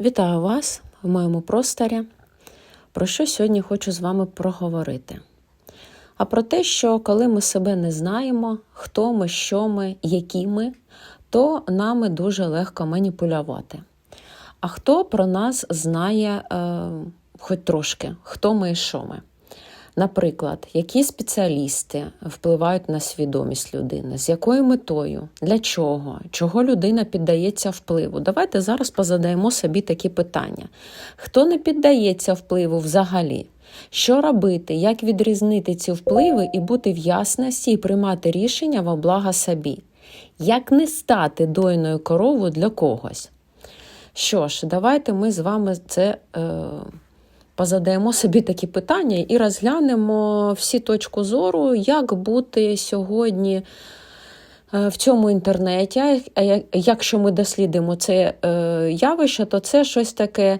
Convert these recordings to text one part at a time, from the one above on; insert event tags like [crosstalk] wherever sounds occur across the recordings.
Вітаю вас в моєму просторі. Про що сьогодні хочу з вами проговорити? А про те, що коли ми себе не знаємо, хто ми, що ми, які ми, то нами дуже легко маніпулювати. А хто про нас знає е, хоч трошки, хто ми і що ми? Наприклад, які спеціалісти впливають на свідомість людини, з якою метою, для чого, чого людина піддається впливу. Давайте зараз позадаємо собі такі питання. Хто не піддається впливу взагалі? Що робити, як відрізнити ці впливи і бути в ясності і приймати рішення во благо собі? Як не стати дойною коровою для когось? Що ж, давайте ми з вами це. Е, позадаємо собі такі питання і розглянемо всі точку зору, як бути сьогодні в цьому інтернеті. Якщо ми дослідимо це явище, то це щось таке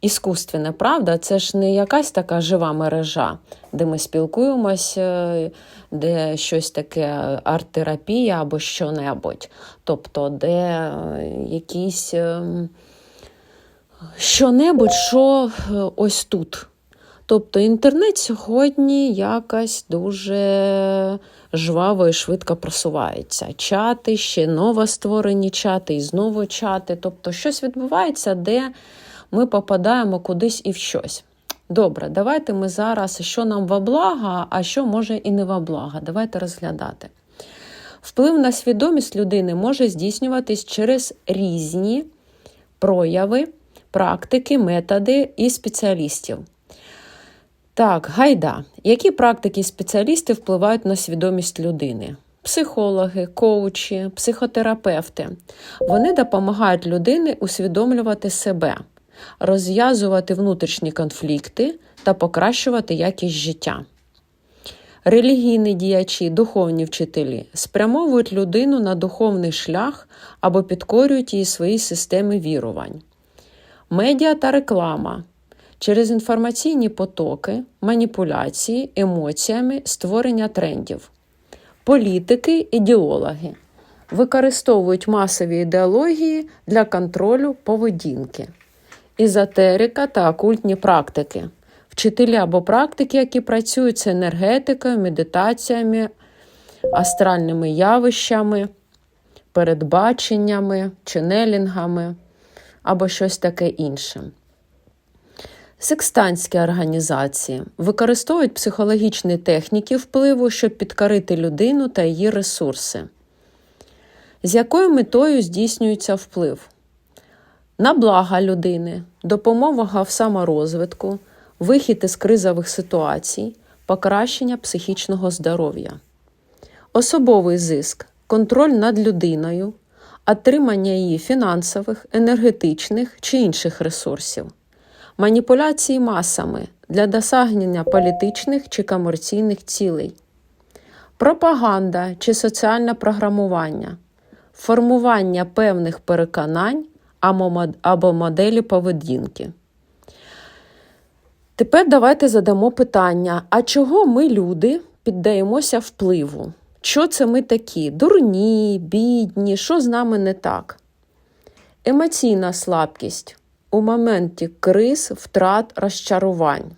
іскусственне, правда? Це ж не якась така жива мережа, де ми спілкуємося, де щось таке арт-терапія або що-небудь. Тобто, де якісь що-небудь, що ось тут. Тобто інтернет сьогодні якось дуже жваво і швидко просувається. Чати, ще новостворені чати, і знову чати. Тобто, щось відбувається, де ми попадаємо кудись і в щось. Добре, давайте ми зараз, що нам во благо, а що може і не во благо. Давайте розглядати. Вплив на свідомість людини може здійснюватись через різні прояви практики, методи і спеціалістів. Так, гайда. Які практики і спеціалісти впливають на свідомість людини? Психологи, коучі, психотерапевти. Вони допомагають людині усвідомлювати себе, розв'язувати внутрішні конфлікти та покращувати якість життя. Релігійні діячі, духовні вчителі спрямовують людину на духовний шлях або підкорюють її свої системи вірувань. Медіа та реклама. Через інформаційні потоки, маніпуляції, емоціями, створення трендів. Політики, ідеологи. Використовують масові ідеології для контролю поведінки, езотерика та окультні практики, вчителі або практики, які працюють з енергетикою, медитаціями, астральними явищами, передбаченнями, ченелінгами або щось таке інше. Секстантські організації використовують психологічні техніки впливу, щоб підкорити людину та її ресурси. З якою метою здійснюється вплив? На блага людини, допомога в саморозвитку, вихід із кризових ситуацій, покращення психічного здоров'я, особовий зиск, контроль над людиною, отримання її фінансових, енергетичних чи інших ресурсів, маніпуляції масами для досягнення політичних чи комерційних цілей, пропаганда чи соціальне програмування, формування певних переконань або моделі поведінки. Тепер давайте задамо питання: а чого ми, люди, піддаємося впливу? Що це ми такі? Дурні, бідні, що з нами не так? Емоційна слабкість у моменті криз, втрат, розчарувань.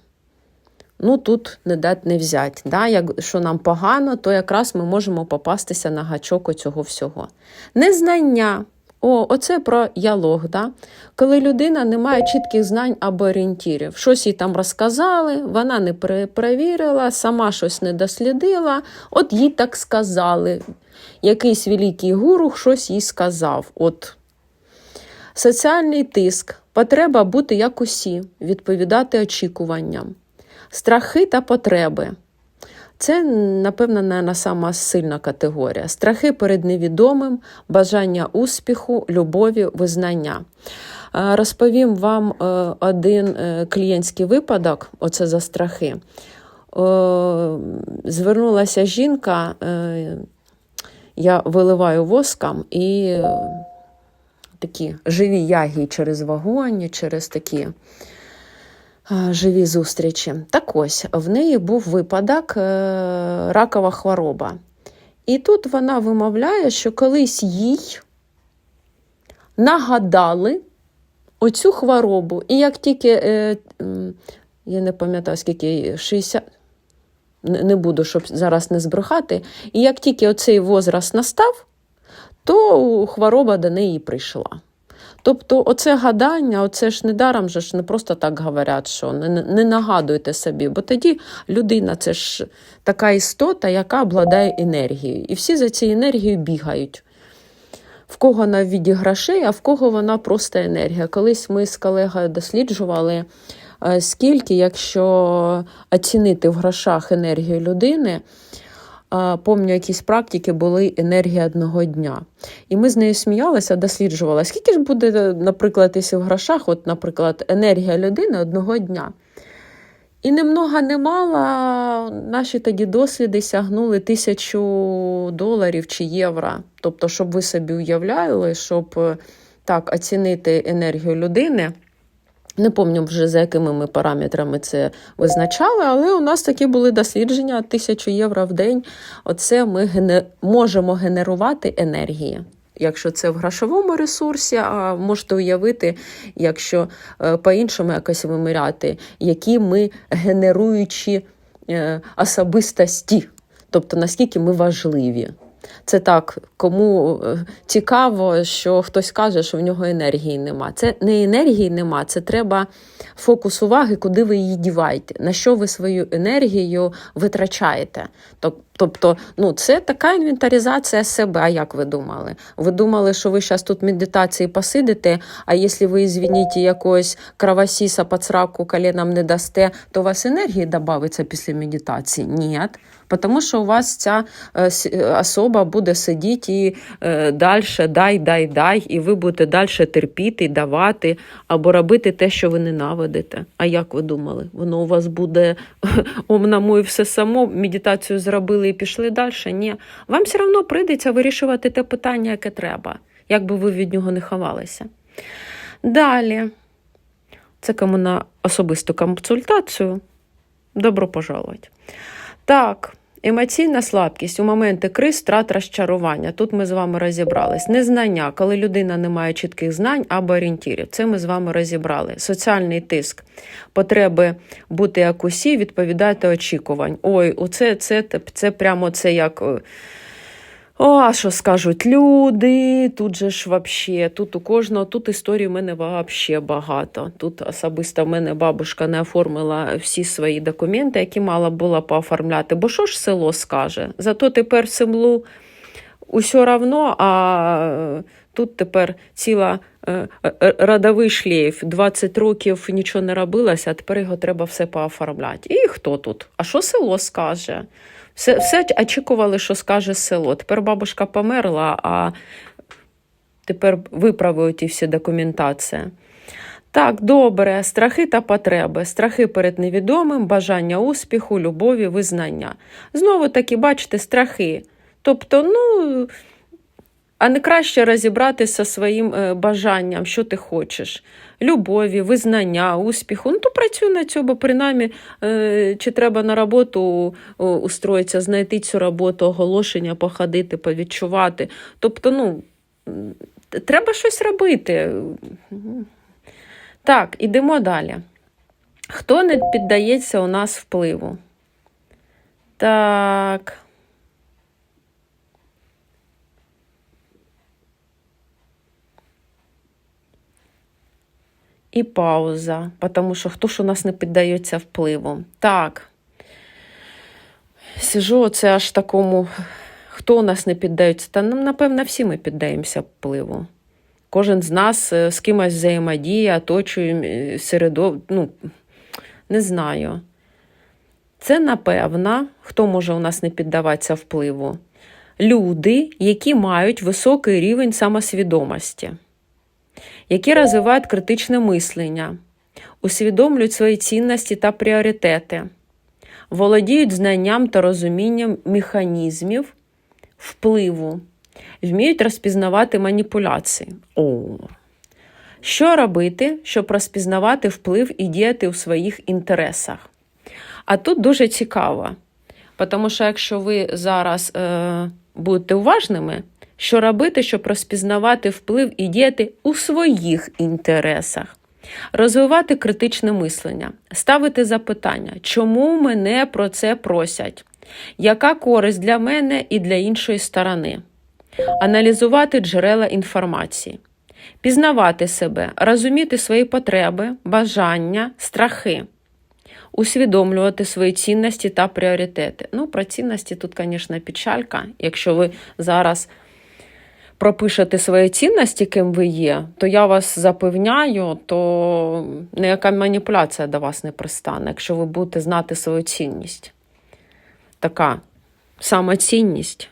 Ну, тут не дать не взять. Да? Якщо нам погано, то якраз ми можемо попастися на гачок цього всього. Незнання. О, оце про ялог, да? коли людина не має чітких знань або орієнтірів. Щось їй там розказали, вона не перевірила, сама щось не дослідила, от їй так сказали. Якийсь великий гуру щось їй сказав. От. Соціальний тиск, потреба бути як усі, відповідати очікуванням, страхи та потреби. Це, напевно, не сама сильна категорія. Страхи перед невідомим, бажання успіху, любові, визнання. Розповім вам е, один е, клієнтський випадок, оце за страхи. Звернулася жінка, е, я виливаю воском і такі живі ягі через вогонь, через такі живі зустрічі. Так ось в неї був випадок е, ракова хвороба. І тут вона вимовляє, що колись їй нагадали оцю хворобу. І як тільки, е, я не пам'ятаю, скільки 60, не не буду, щоб зараз не збрехати, і як тільки оцей возраст настав, то хвороба до неї прийшла. Тобто, оце гадання, оце ж недаром же ж не просто так говорять, що не, не нагадуйте собі, бо тоді людина це ж така істота, яка обладає енергією. І всі за цією енергією бігають. В кого на віді грошей, а в кого вона просто енергія. Колись ми з колегою досліджували, е, скільки, якщо оцінити в грошах енергію людини, Помню, якісь практики були енергія одного дня. І ми з нею сміялися, досліджували, скільки ж буде, наприклад, якщо в грошах, от, наприклад, енергія людини одного дня. І не много, не мало, наші тоді досліди сягнули тисячу доларів чи євро. Тобто, щоб ви собі уявляли, щоб так оцінити енергію людини. Не пам'ятаю вже за якими ми параметрами це визначали, але у нас такі були дослідження тисячу євро в день. Оце ми гене... можемо генерувати енергії. Якщо це в грошовому ресурсі, а можете уявити, якщо е, по-іншому якось виміряти, які ми генеруючі е, особистості, тобто наскільки ми важливі. Це так, кому е, цікаво, що хтось каже, що в нього енергії нема. Це не енергії нема, це треба фокус уваги, куди ви її діваєте, на що ви свою енергію витрачаєте. Тобто, ну, це така інвентаризація себе. А як ви думали? Ви думали, що ви зараз тут медитації посидите, а якщо ви, звініть, якогось кровосіса під сраку коленом не дасте, то у вас енергії додається після медитації? Ні. Тому що у вас ця особа буде сидіти і е, далі дай, дай, дай, і ви будете далі терпіти, давати або робити те, що ви ненавидите. А як ви думали? Воно у вас буде [laughs] омнамо і все само, медитацію зробили і пішли далі? Ні. Вам все одно прийдеться вирішувати те питання, яке треба, як би ви від нього не ховалися. Далі, це кому на особисту консультацію. Добро пожаловать. Так, емоційна слабкість у моменти криз, страт розчарування. Тут ми з вами розібрались. Незнання, коли людина не має чітких знань або орієнтірів. Це ми з вами розібрали. Соціальний тиск, потреби бути як усі, відповідати очікувань. Ой, оце це, це, це прямо це як. О, а що скажуть люди? Тут же ж вообще, тут у кожного, тут історій в мене вообще багато. Тут особисто в мене бабушка не оформила всі свої документи, які мала була пооформляти. Бо що ж село скаже? Зато тепер в селу усе равно, а тут тепер ціла е, е, родовий шлейф. 20 років нічого не робилося, а тепер його треба все пооформляти. І хто тут? А що село скаже? Все все очікували, що скаже село. Тепер бабушка померла, а тепер виправують і всі документація. Так, добре, страхи та потреби, страхи перед невідомим, бажання успіху, любові, визнання. Знову таки, бачите, страхи. Тобто, ну, а не краще розібратися своїм е, бажанням, що ти хочеш. Любові, визнання, успіху. Ну, то працюй на цьому, принаймні, е, чи треба на роботу устроїтися, знайти цю роботу, оголошення, походити, повідчувати. Тобто, ну, треба щось робити. Так, ідемо далі. Хто не піддається у нас впливу? Так. І пауза, тому що хто ж у нас не піддається впливу. Так. Сижу оце аж такому, хто у нас не піддається? Та напевно, всі ми піддаємося впливу. Кожен з нас е, з кимось взаємодіє, оточує середов... ну, не знаю. Це напевно, хто може у нас не піддаватися впливу? Люди, які мають високий рівень самосвідомості які розвивають критичне мислення, усвідомлюють свої цінності та пріоритети, володіють знанням та розумінням механізмів впливу, вміють розпізнавати маніпуляції. О. Що робити, щоб розпізнавати вплив і діяти у своїх інтересах? А тут дуже цікаво, тому що якщо ви зараз е, будете уважними, Що робити, щоб розпізнавати вплив і діяти у своїх інтересах? Розвивати критичне мислення, ставити запитання, чому мене про це просять, яка користь для мене і для іншої сторони, аналізувати джерела інформації, пізнавати себе, розуміти свої потреби, бажання, страхи, усвідомлювати свої цінності та пріоритети. Ну, про цінності тут, звісно, печалька. Якщо ви зараз пропишете свої цінності, ким ви є, то я вас запевняю, то ніяка маніпуляція до вас не пристане, якщо ви будете знати свою цінність. Така самоцінність.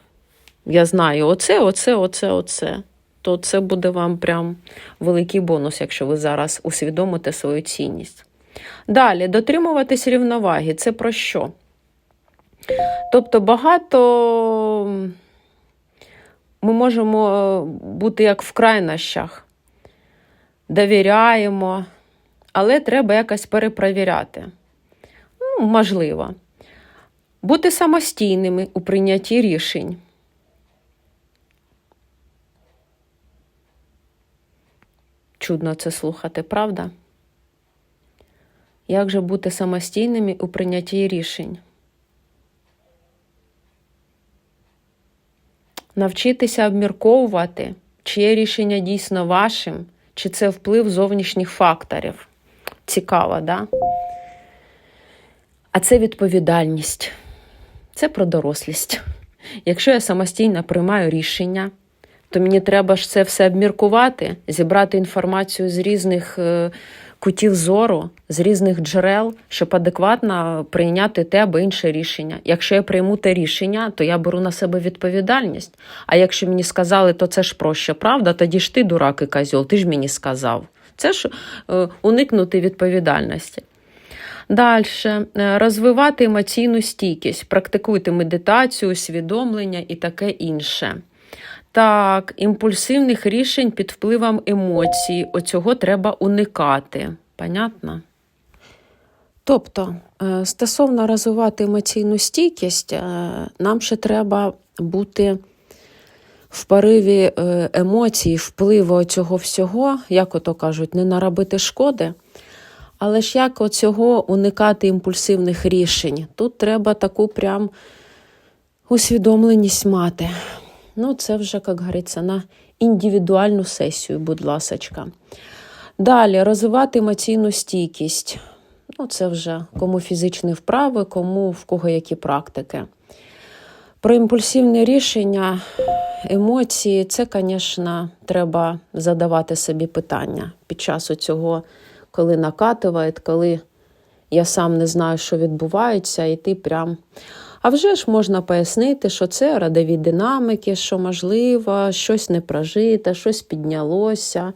Я знаю, оце, оце, оце, оце. То це буде вам прям великий бонус, якщо ви зараз усвідомите свою цінність. Далі, дотримуватись рівноваги. Це про що? Тобто багато ми можемо бути як в крайнощах, довіряємо, але треба якось перепровіряти. Ну, можливо. Бути самостійними у прийнятті рішень. Чудно це слухати, правда? Як же бути самостійними у прийнятті рішень? Навчитися обмірковувати, чиє рішення дійсно вашим, чи це вплив зовнішніх факторів. Цікаво, да? А це відповідальність. Це про дорослість. Якщо я самостійно приймаю рішення, то мені треба ж це все обміркувати, зібрати інформацію з різних е, кутів зору, з різних джерел, щоб адекватно прийняти те або інше рішення. Якщо я прийму те рішення, то я беру на себе відповідальність. А якщо мені сказали, то це ж проще, правда? Тоді ж ти дурак і козьол, ти ж мені сказав. Це ж е, уникнути відповідальності. Далі розвивати емоційну стійкість, практикуйте медитацію, усвідомлення і таке інше. Так, імпульсивних рішень під впливом емоцій. Оцього треба уникати. Понятно? Тобто, е, стосовно розвивати емоційну стійкість, е, нам ще треба бути в пориві е, емоцій, впливу цього всього, як ото кажуть, не наробити шкоди. Але ж як оцього уникати імпульсивних рішень? Тут треба таку прям усвідомленість мати. Ну, це вже, як говориться, на індивідуальну сесію, будь ласочка. Далі розвивати емоційну стійкість. Ну, це вже кому фізичні вправи, кому в кого які практики. Про імпульсивне рішення, емоції, це, звісно, треба задавати собі питання під час цього, коли накатує, коли я сам не знаю, що відбувається, і ти прям. А вже ж можна пояснити, що це родові динаміки, що, можливо, щось не прожите, щось піднялося.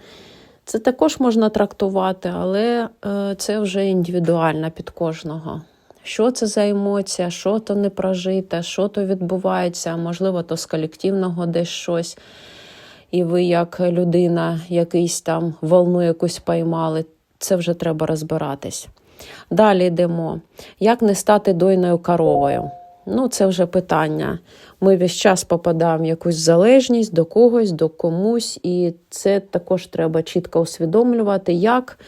Це також можна трактувати, але це вже індивідуально під кожного. Що це за емоція, що то не прожите, що то відбувається, можливо, то з колективного десь щось. І ви, як людина, якийсь там волну якусь поймали, це вже треба розбиратись. Далі йдемо. Як не стати дойною коровою? Ну, це вже питання. Ми весь час попадаємо в якусь залежність до когось, до комусь, і це також треба чітко усвідомлювати, як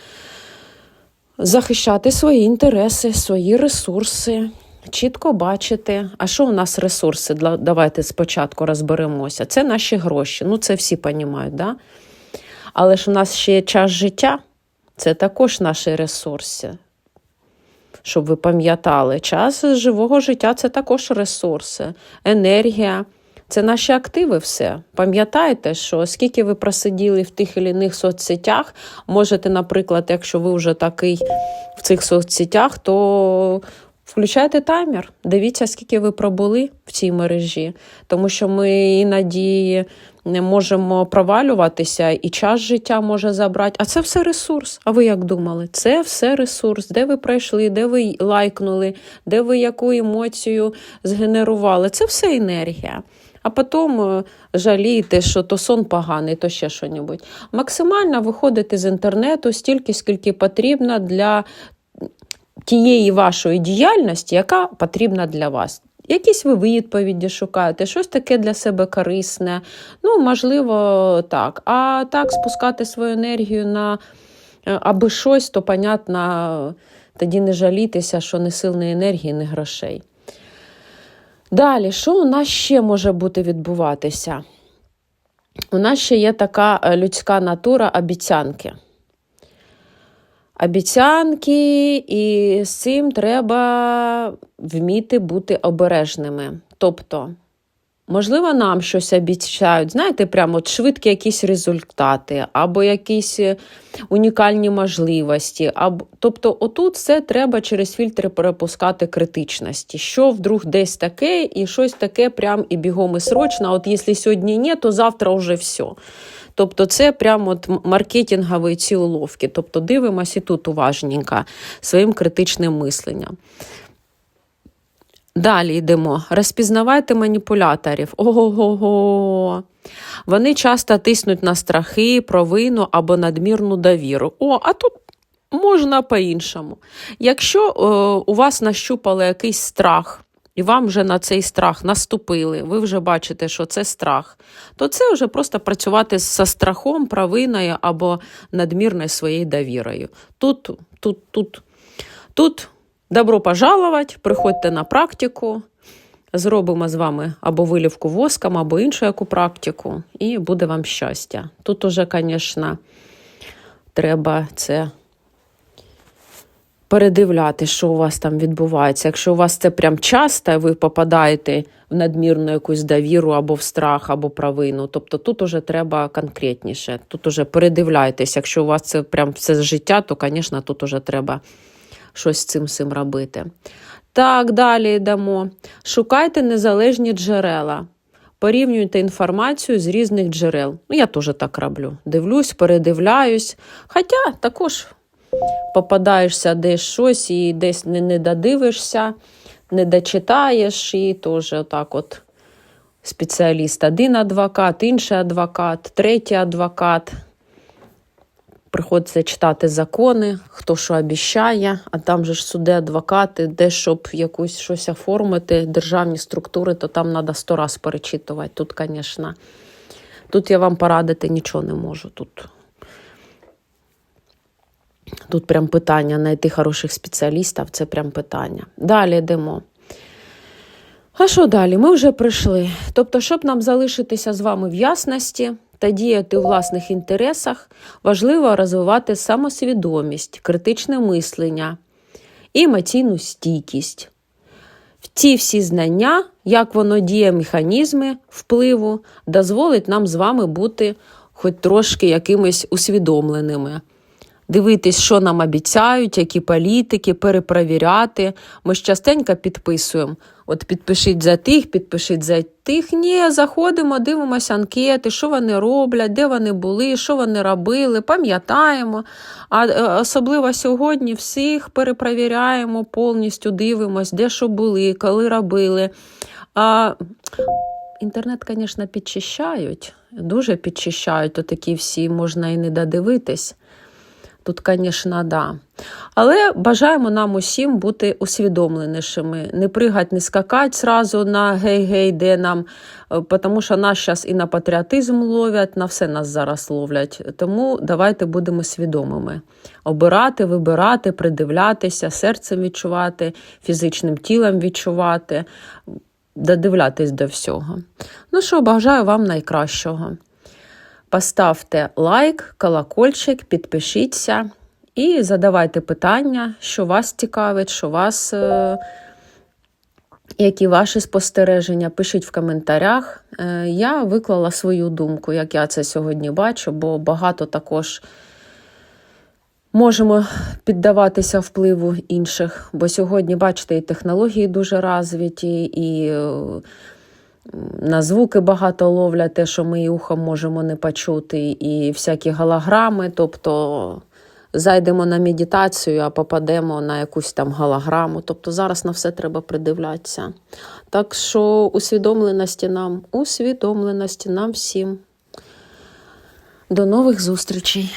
захищати свої інтереси, свої ресурси, чітко бачити, а що у нас ресурси? Давайте спочатку розберемося. Це наші гроші. Ну, це всі розуміють, да? але ж у нас ще є час життя, це також наші ресурси щоб ви пам'ятали, час живого життя це також ресурси, енергія. Це наші активи, все. Пам'ятайте, що скільки ви просиділи в тих чи інших соцсетях, можете, наприклад, якщо ви вже такий в цих соцсетях, то включайте таймер. Дивіться, скільки ви пробули в цій мережі, тому що ми іноді не можемо провалюватися, і час життя може забрати. А це все ресурс. А ви як думали? Це все ресурс, де ви пройшли, де ви лайкнули, де ви яку емоцію згенерували. Це все енергія. А потім жалієте, що то сон поганий, то ще щось. Максимально виходити з інтернету стільки, скільки потрібно для тієї вашої діяльності, яка потрібна для вас. Якісь ви відповіді шукаєте, щось таке для себе корисне. Ну, можливо, так. А так, спускати свою енергію на е, аби щось, то, понятно, тоді не жалітися, що не сил, не енергії, не грошей. Далі, що у нас ще може бути відбуватися? У нас ще є така е, людська натура обіцянки. Обіцянки, і з цим треба вміти бути обережними. Тобто, можливо, нам щось обіцяють, знаєте, прямо от швидкі якісь результати, або якісь унікальні можливості. Або... Тобто, отут все треба через фільтри перепускати критичності. Що вдруг десь таке, і щось таке прям і бігом і срочно. От якщо сьогодні ні, то завтра вже все. Тобто це прямо от маркетингові ці уловки. Тобто дивимося і тут уважненько своїм критичним мисленням. Далі йдемо. Розпізнавайте маніпуляторів. Ого-го. Вони часто тиснуть на страхи, провину або надмірну довіру. О, а тут можна по-іншому. Якщо е, у вас нащупали якийсь страх, і вам вже на цей страх наступили, ви вже бачите, що це страх, то це вже просто працювати зі страхом, провиною або надмірною своєю довірою. Тут, тут, тут, тут добро пожаловать, приходьте на практику, зробимо з вами або вилівку воском, або іншу яку практику, і буде вам щастя. Тут уже, звісно, треба це передивляти, що у вас там відбувається. Якщо у вас це прям часто, ви попадаєте в надмірну якусь довіру або в страх, або провину. Тобто тут уже треба конкретніше. Тут уже передивляйтесь. Якщо у вас це прям все життя, то, звісно, тут уже треба щось з цим робити. Так, далі йдемо. Шукайте незалежні джерела. Порівнюйте інформацію з різних джерел. Ну, я теж так роблю. Дивлюсь, передивляюсь. Хоча також попадаєшся десь щось і десь не, не додивишся, не дочитаєш, і теж отак от спеціаліст. Один адвокат, інший адвокат, третій адвокат. Приходиться читати закони, хто що обіщає, а там же ж суди, адвокати, де щоб якусь щось оформити, державні структури, то там треба сто раз перечитувати. Тут, звісно, тут я вам порадити нічого не можу. Тут Тут прям питання знайти хороших спеціалістів це прям питання. Далі йдемо. А що далі? Ми вже прийшли. Тобто, щоб нам залишитися з вами в ясності та діяти у власних інтересах, важливо розвивати самосвідомість, критичне мислення і емоційну стійкість. Ці всі знання, як воно діє, механізми впливу, дозволить нам з вами бути хоч трошки якимись усвідомленими дивитись, що нам обіцяють, які політики, перепровіряти. Ми ж частенько підписуємо. От підпишіть за тих, підпишіть за тих. Ні, заходимо, дивимося анкети, що вони роблять, де вони були, що вони робили, пам'ятаємо. А е, особливо сьогодні всіх перепровіряємо, повністю дивимося, де що були, коли робили. А Інтернет, звісно, підчищають, дуже підчищають, то такі всі можна і не додивитись. Тут, звісно, да. Але бажаємо нам усім бути усвідомленішими, не пригати, не скакати зразу на гей-гей, де нам, е, тому що нас зараз і на патріотизм ловлять, на все нас зараз ловлять. Тому давайте будемо свідомими. Обирати, вибирати, придивлятися, серцем відчувати, фізичним тілом відчувати, додивлятись до всього. Ну що, бажаю вам найкращого. Поставте лайк, колокольчик, підпишіться і задавайте питання, що вас цікавить, що вас, е, які ваші спостереження. Пишіть в коментарях. Е, я виклала свою думку, як я це сьогодні бачу, бо багато також можемо піддаватися впливу інших. Бо сьогодні, бачите, і технології дуже розвиті, і. На звуки багато ловлять, те, що ми і ухом можемо не почути, і всякі голограми. Тобто зайдемо на медитацію, а попадемо на якусь там голограму. Тобто зараз на все треба придивлятися. Так що усвідомленості нам, усвідомленості нам всім. До нових зустрічей!